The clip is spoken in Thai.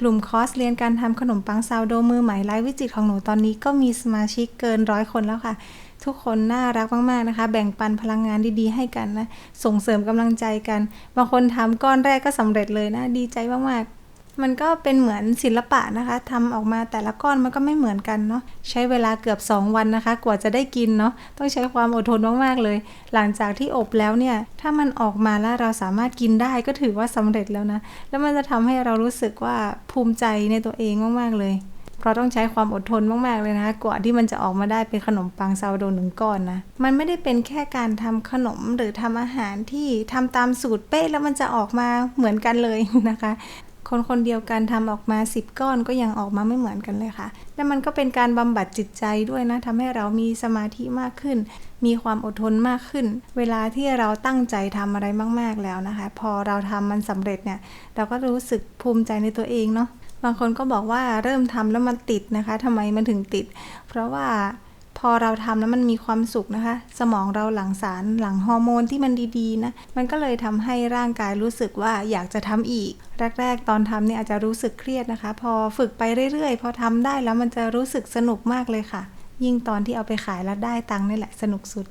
กลุ่มคอร์สเรียนการทำขนมปังซาวโดมือใหม่ไลฟ์วิจิตของหนูตอนนี้ก็มีสมาชิกเกินร้อยคนแล้วค่ะ ทุกคนน่ารักมาก ๆ นะคะ แบ่งปันพลังงานดีๆ ให้กันนะ ส่งเสริมกำลังใจกัน บางคนทำก้อนแรกก็สำเร็จเลยนะ ดีใจมาก ๆ มันก็เป็นเหมือนศิลปะนะคะทำออกมาแต่ละก้อนมันก็ไม่เหมือนกันเนาะใช้เวลาเกือบ 2 วันนะคะ กว่าจะได้กินเนาะต้องใช้ความอดทนมากๆเลย หลังจากที่อบแล้วเนี่ย ถ้ามันออกมาแล้วเราสามารถกินได้ก็ถือว่าสำเร็จแล้วนะ แล้วมันจะทำให้เรารู้สึกว่าภูมิใจในตัวเองมากๆเลย เพราะต้องใช้ความอดทนมากๆเลยนะคะกว่าที่มันจะออกมาได้เป็นขนมปังซาวโดหนึ่งก้อนนะมันไม่ได้เป็นแค่การทำขนมหรือทำอาหารที่ทำตามสูตรเป๊ะแล้วมันจะออกมาเหมือนกันเลยนะคะ คนคนเดียวกันทำออกมา 10 ก้อนก็ยังออกมาไม่เหมือนกันเลยค่ะ และมันก็เป็นการบำบัดจิตใจด้วยนะทำให้เรามีสมาธิมากขึ้น มีความอดทนมากขึ้น เวลาที่เราตั้งใจทำอะไรมาก ๆแล้วนะคะ พอเราทำมันสำเร็จเนี่ย เราก็รู้สึกภูมิใจในตัวเองเนาะบางคนก็บอกว่าเริ่มทำแล้วมันติดนะคะทำไมมันถึงติด เพราะว่า พอเราทำแล้วมันมีความสุขนะคะ สมองเราหลั่งสารหลั่งฮอร์โมนที่มันดีๆนะมันก็เลยทำให้ร่างกายรู้สึกว่าอยากจะทำอีก แรกๆ ตอนทำเนี่ยอาจจะรู้สึกเครียดนะคะ พอฝึกไปเรื่อยๆ พอทำได้แล้วมันจะรู้สึกสนุกมากเลยค่ะ ยิ่งตอนที่เอาไปขายแล้วได้ตังค์นี่แหละสนุกสุด